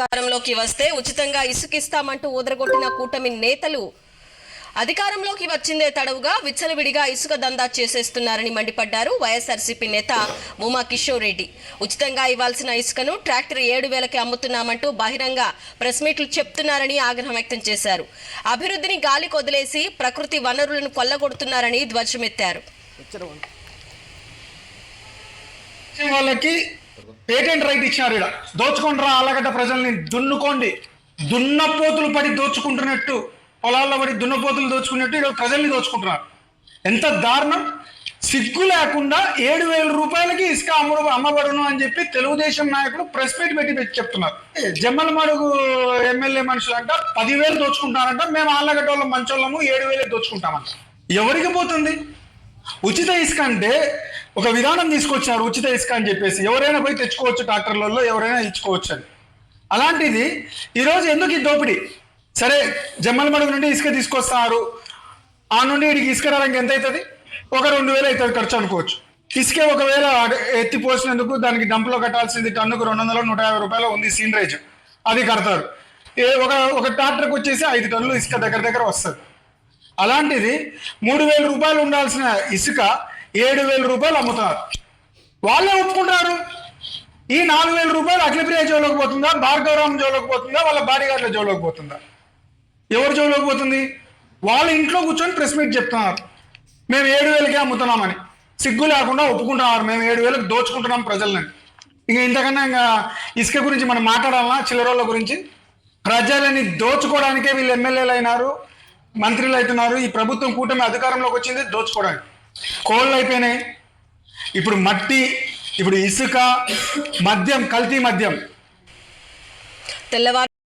అధికారంలోకి వస్తే ఉచితంగా ఇసుకిస్తామంటూ ఊదరగొట్టిన కూటమి నేతలు అధికారంలోకి వచ్చిందే తడవుగా విచ్చలవిడిగా ఇసుక దందా చేసేస్తున్నారని మండిపడ్డారు వైఎస్ఆర్సీపీ నేత ఉమా కిషోర్ రెడ్డి. ఉచితంగా ఇవ్వాల్సిన ఇసుకను ట్రాక్టర్ ఏడు వేలకి అమ్ముతున్నామంటూ బహిరంగ ప్రెస్ మీట్లు చెప్తున్నారని ఆగ్రహం వ్యక్తం చేశారు. అభివృద్ధిని గాలి కొదిలేసి ప్రకృతి వనరులను కొల్లగొడుతున్నారని ధ్వజమెత్తారు. వాళ్ళకి పేటెంట్ రైట్ ఇచ్చినారు ఇక్కడ దోచుకోండి రా ఆలగడ్డ ప్రజల్ని? దున్నుకోండి. దున్నపోతులు పడి దోచుకుంటున్నట్టు పొలాల్లో పడి దున్నపోతులు దోచుకున్నట్టు ఇక్కడ ప్రజల్ని దోచుకుంటున్నారు. ఎంత దారుణం? సిగ్గు లేకుండా ఏడు వేల రూపాయలకి ఇసుక అమ్ముడు అమ్మబడును అని చెప్పి తెలుగుదేశం నాయకులు ప్రెస్ మీట్ పెట్టి పెట్టి చెప్తున్నారు. జమ్మల మడుగు ఎమ్మెల్యే మనుషులు అంట పదివేలు దోచుకుంటారంట మేము ఆళ్ళగడ్డ వాళ్ళ మంచోళ్ళము ఏడు వేలే దోచుకుంటామంట. ఎవరికి పోతుంది? ఉచిత ఇసుక అంటే ఒక విధానం తీసుకొచ్చారు ఉచిత ఇసుక అని చెప్పేసి. ఎవరైనా పోయి తెచ్చుకోవచ్చు ట్రాక్టర్లలో ఎవరైనా ఇచ్చుకోవచ్చు అని. అలాంటిది ఈరోజు ఎందుకు ఈ దోపిడీ? సరే జమ్మలమడుగు నుండి ఇసుక తీసుకొస్తారు. ఆ నుండి వీడికి ఇసుక రావడానికి ఎంత అవుతుంది? ఒక రెండు వేలు అవుతుంది ఖర్చు అనుకోవచ్చు. ఇసుకే ఒకవేళ ఎత్తి పోసినందుకు దానికి డంపులో కట్టాల్సింది టన్నుకు రెండు వందల నూట యాభై రూపాయలు ఉంది సీనరేజ్. అది కడతారు. ఏ ఒక ఒక ట్రాక్టర్కి వచ్చేసి ఐదు టన్నులు ఇసుక దగ్గర దగ్గర వస్తుంది. అలాంటిది మూడు వేల రూపాయలు ఉండాల్సిన ఇసుక ఏడు వేల రూపాయలు అమ్ముతున్నారు వాళ్ళే ఒప్పుకుంటారు. ఈ నాలుగు వేల రూపాయలు అఖిలప్రియ జోలోకి పోతుందా? భార్గవరామ్ జోలోకి పోతుందా? వాళ్ళ బాడీగార్డ్ల జోలోకి పోతుందా? ఎవరి జోలోకి పోతుంది? వాళ్ళ ఇంట్లో కూర్చొని ప్రెస్ మీట్ చెప్తున్నారు. మేము ఏడు వేలకే అమ్ముతున్నామని. సిగ్గు లేకుండా ఒప్పుకుంటున్నారు. మేము ఏడు వేలకు దోచుకుంటున్నాం ప్రజల్ని. ఇక ఇంతకన్నా ఇంకా ఇసుక గురించి మనం మాట్లాడాలన్నా చిల్లరోళ్ళ గురించి. ప్రజలని దోచుకోవడానికే వీళ్ళు ఎమ్మెల్యేలు అయినారు మంత్రులు అవుతున్నారు ఈ ప్రభుత్వం కూటమి అధికారంలోకి వచ్చింది దోచుకోవడానికి. కోళ్ళు అయిపోయినాయి. ఇప్పుడు మట్టి ఇప్పుడు ఇసుక మద్యం కల్తీ మద్యం. తెల్లవారు